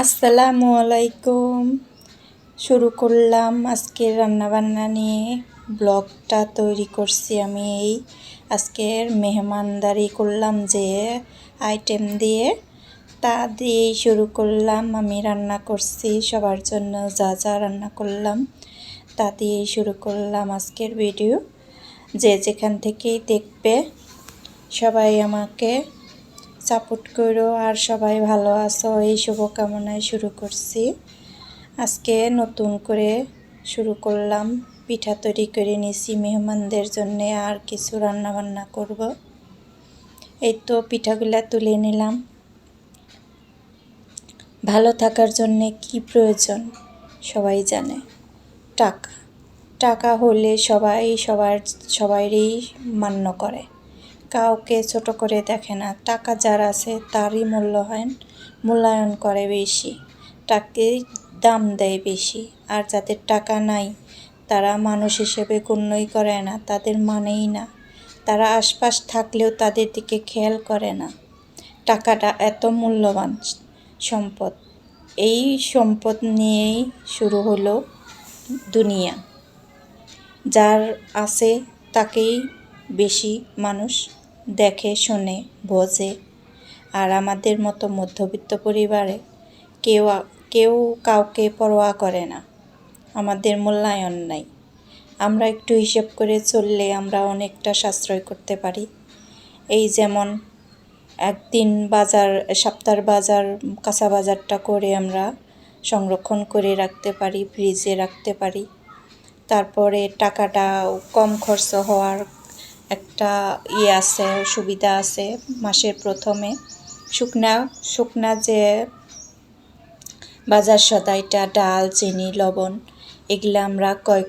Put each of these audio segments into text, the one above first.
আসসালামু আলাইকুম। শুরু করলাম আজকের রান্নাবান্না নিয়ে। ব্লগটা তৈরি করছি আমি এই আজকের মেহমানদারি করলাম যে আইটেম দিয়ে। তা দিয়েই শুরু করলাম। আমি রান্না করছি, সবার জন্য যা যা রান্না করলাম তা দিয়েই শুরু করলাম আজকের ভিডিও যে যেখান থেকেই দেখবে সবাই আমাকে সাপোর্ট করো আর সবাই ভালো আছো। এই শুভকামনায় শুরু করছি। আজকে নতুন করে শুরু করলাম, পিঠা তৈরি করে নিয়েছি মেহমানদের জন্যে, আর কিছু রান্না বান্না করব। এই তো পিঠাগুলা তুলে নিলাম। ভালো থাকার জন্যে কি প্রয়োজন, সবাই জানে। টাকা। টাকা হলে সবাই সবার, সবাইরই মান্য করে। কাউকে ছোট করে দেখে না। টাকা যার আছে তারই মূল্যায়ন মূল্যায়ন করে বেশি টাকেই দাম দেয় বেশি। আর যাদের টাকা নাই, তারা মানুষ হিসেবে গণ্যই করে না, তাদের মানেই না। তারা আশপাশ থাকলেও তাদের দিকে খেয়াল করে না। টাকাটা এত মূল্যবান সম্পদ। এই সম্পদ নিয়েই শুরু হলো দুনিয়া। যার আছে তাকেই বেশি মানুষ দেখে, শোনে, বোঝে। আর আমাদের মতো মধ্যবিত্ত পরিবারে কেউ কেউ কাউকে পরোয়া করে না। আমাদের মূল্যায়ন নাই। আমরা একটু হিসেব করে চললে আমরা অনেকটা সাশ্রয় করতে পারি। এই যেমন একদিন বাজার সপ্তাহের বাজার, কাঁচা বাজারটা করে আমরা সংরক্ষণ করে রাখতে পারি, ফ্রিজে রাখতে পারি। তারপরে টাকাটা কম খরচ হওয়ার একটা ইয়ে আছে, সুবিধা আছে মাসের প্রথমে। শুকনা শুকনা যে বাজার সদাইটা ডাল, চিনি, লবণ, এগুলো আমরা ক্রয়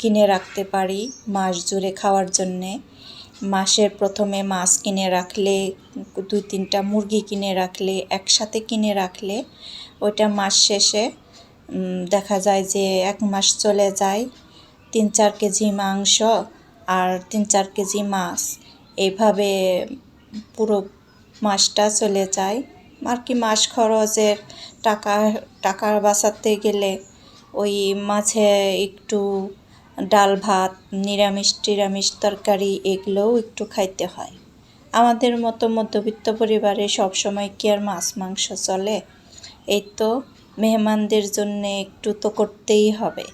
কিনে রাখতে পারি মাস জুড়ে খাওয়ার জন্যে। মাসের প্রথমে মাছ কিনে রাখলে, দুই তিনটা মুরগি কিনে রাখলে, একসাথে কিনে রাখলে, ওইটা মাস শেষে দেখা যায় যে এক মাস চলে যায়। তিন চার কেজি মাংস আর তিন চার কেজি মাছ। এইভাবে পুরো মাসটা চলে যায়। আর কি মাস খরচের টাকা টাকা বাঁচাতে গেলে ওই মাছে একটু ডাল ভাত, নিরামিষ টিরামিষ তরকারি এগুলোও একটু খাইতে হয়। আমাদের মতো মধ্যবিত্ত পরিবারে সবসময় কি আর মাছ, মাংস চলে? এই তো মেহমানদের জন্যে একটু তো করতেই হবে।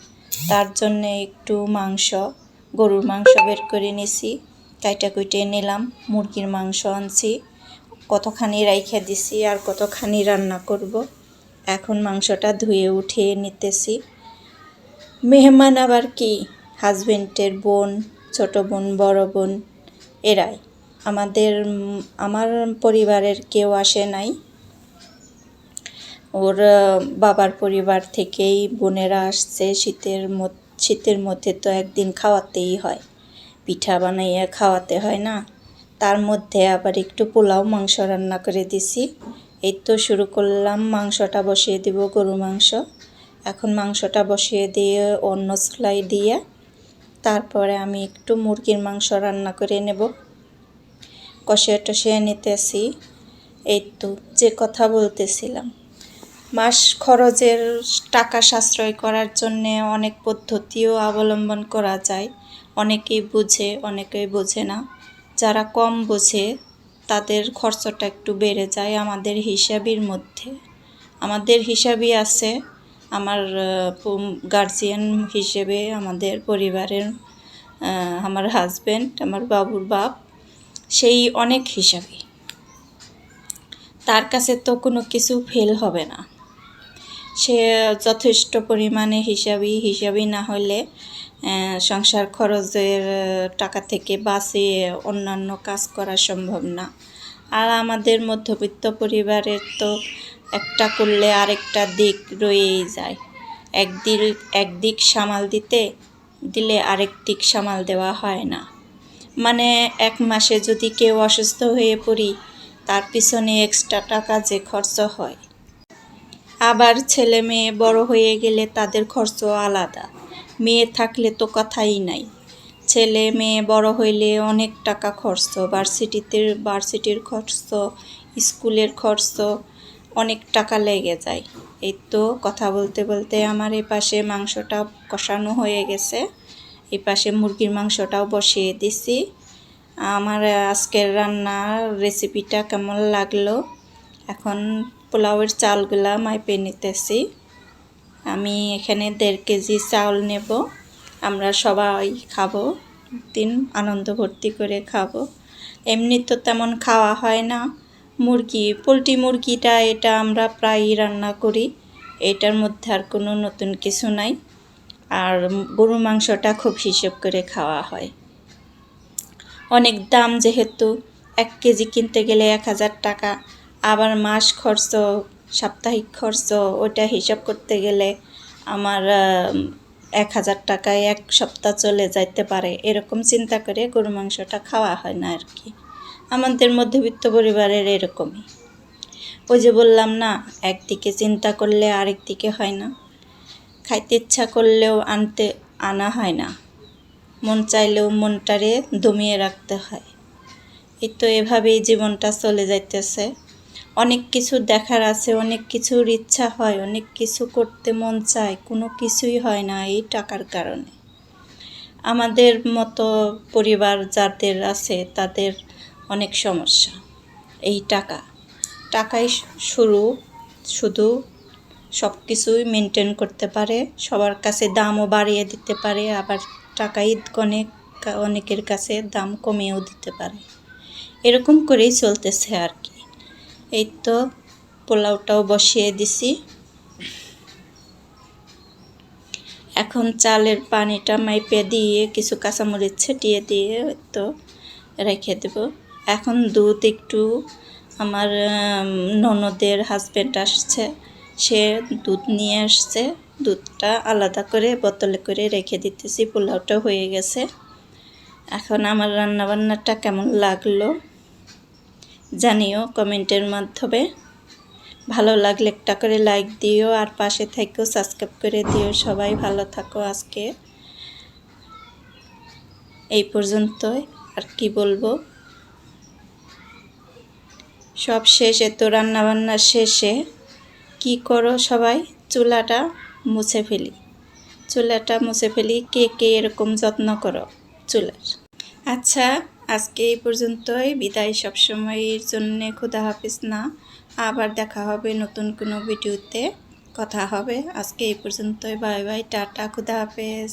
তার জন্যে একটু মাংস গরুর মাংস বের করে নিছি, কাইটা কুইটে নিলাম, মুরগির মাংস আনছি, কতখানি রাইখে দিছি আর কতখানি রান্না করব। এখন মাংসটা ধুয়ে উঠিয়ে নিতেছি। মেহমান আবার কি? হাজবেন্ডের বোন, ছোট বোন, বড় বোন, এরাই। আমাদের, আমার পরিবারের কেউ আসে নাই। ওর বাবার পরিবার থেকেই বোনেরা আসছে শীতের শীতের মধ্যে তো একদিন খাওয়াতেই হয়। পিঠা বানাইয়া খাওয়াতে হয় না। তার মধ্যে আবার একটু পোলাও মাংস রান্না করে দিছি। এই তো শুরু করলাম, মাংসটা বসিয়ে দিব গরু মাংস। এখন মাংসটা বসিয়ে দিয়ে অন্য সেলাই দিয়ে তারপরে আমি একটু মুরগির মাংস রান্না করে নেব। কষিয়ে টষিয়ে নিতেছি। এই তো, যে কথা বলতেছিলাম। মাস খরচের টাকা সাশ্রয় করার জন্যে অনেক পদ্ধতিও অবলম্বন করা যায়। অনেকেই বুঝে, অনেকেই বোঝে না। যারা কম বোঝে, তাদের খরচটা একটু বেড়ে যায় আমাদের হিসাবির মধ্যে। আমাদের হিসাবই আছে। আমার গার্জিয়ান হিসেবে আমাদের পরিবারের আমার হাজব্যান্ড আমার বাবুর বাপ, সেই অনেক হিসাবই তার কাছে তো কোনো কিছু ফেল হবে না। সে যথেষ্ট পরিমাণে হিসাবই হিসাবই না হলে সংসার খরচের টাকা থেকে বাঁচিয়ে অন্যান্য কাজ করা সম্ভব না। আর আমাদের মধ্যবিত্ত পরিবারের তো একটা করলে আরেকটা দিক রয়েই যায়। একদিক একদিক সামাল দিতে, দিলে আরেক দিক সামাল দেওয়া হয় না। মানে এক মাসে যদি কেউ অসুস্থ হয়ে পড়ি, তার পিছনে এক্সট্রা টাকা যে খরচ হয় আবার ছেলে মেয়ে বড় হয়ে গেলে তাদের খরচ আলাদা। মেয়ে থাকলে তো কথাই নাই। ছেলে মেয়ে বড় হইলে অনেক টাকা খরচ ভার্সিটিতে ভার্সিটির খরচ স্কুলের খরচ, অনেক টাকা লেগে যায়। এই তো কথা বলতে বলতে আমার এই পাশে মাংসটা কষানো হয়ে গেছে। এই পাশে মুরগির মাংসটাও বসিয়ে দিছি। আমার আজকের রান্নার রেসিপিটা কেমন লাগল? এখন পোলাওয়ের চালগুলা মাইপে নিতেছি। আমি এখানে দেড় কেজি চাউল নেব। আমরা সবাই খাব দিন আনন্দ ভর্তি করে খাব। এমনি তো তেমন খাওয়া হয় না। মুরগি, পোলট্রি মুরগিটা এটা আমরা প্রায়ই রান্না করি। এটার মধ্যে আর কোনো নতুন কিছু নাই। আর গরু মাংসটা খুব হিসেব করে খাওয়া হয়। অনেক দাম যেহেতু, এক কেজি কিনতে গেলে এক হাজার টাকা। আবার মাস খরচ, সাপ্তাহিক খরচ ওটা হিসাব করতে গেলে আমার এক হাজার টাকায় এক সপ্তাহ চলে যাইতে পারে। এরকম চিন্তা করে গরু মাংসটা খাওয়া হয় না আর কি। আমাদের মধ্যবিত্ত পরিবারের এরকমই। ওই যে বললাম না, একদিকে চিন্তা করলে আরেক দিকে হয় না। খাইতে ইচ্ছা করলেও আনতে, আনা হয় না। মন চাইলেও মনটারে দমিয়ে রাখতে হয়। এই তো এভাবেই জীবনটা চলে যাইতেছে। অনেক কিছু দেখার আছে, অনেক কিছুর ইচ্ছা হয়, অনেক কিছু করতে মন চায়, কোনো কিছুই হয় না এই টাকার কারণে। আমাদের মতো পরিবার যাদের আছে তাদের অনেক সমস্যা এই টাকা। টাকাই শুরু, শুধু সব কিছুই মেনটেন করতে পারে, সবার কাছে দামও বাড়িয়ে দিতে পারে, আবার টাকাই অনেক, অনেকের কাছে দাম কমিয়েও দিতে পারে। এরকম করেই চলতেছে আর কি। এই তো পোলাওটাও বসিয়ে দিছি। এখন চালের পানিটা মাইপে দিয়ে কিছু কাঁচামরিচ ছিটিয়ে দিয়ে তো রেখে দেব। এখন দুধ একটু আমার ননদের হাজব্যান্ড আসছে। সে দুধ নিয়ে আসছে। দুধটা আলাদা করে বোতলে করে রেখে দিতেছি। পোলাওটা হয়ে গেছে। এখন আমার রান্নাবান্নাটা কেমন লাগল? জানিও কমেন্টের মাধ্যমে। ভালো লাগলে একটা করে লাইক দিও আর পাশে থেকেও সাবস্ক্রাইব করে দিও। সবাই ভালো থাকো আজকে। এই পর্যন্তই। আর কি বলব? সব শেষে তো রান্নাবান্না শেষে। কি করো সবাই? চুলাটা মুছে ফেলি। চুলাটা মুছে ফেলি। কে কে এরকম যত্ন করো? চুলার। আচ্ছা আজকে এই পর্যন্তই। বিদায় সবসময়ের জন্যে খুদা হাফিজ না। আবার দেখা হবে নতুন কোনো ভিডিওতে। কথা হবে। আজকে এই পর্যন্তই। Bye bye. টাটা। খুদা হাফেজ।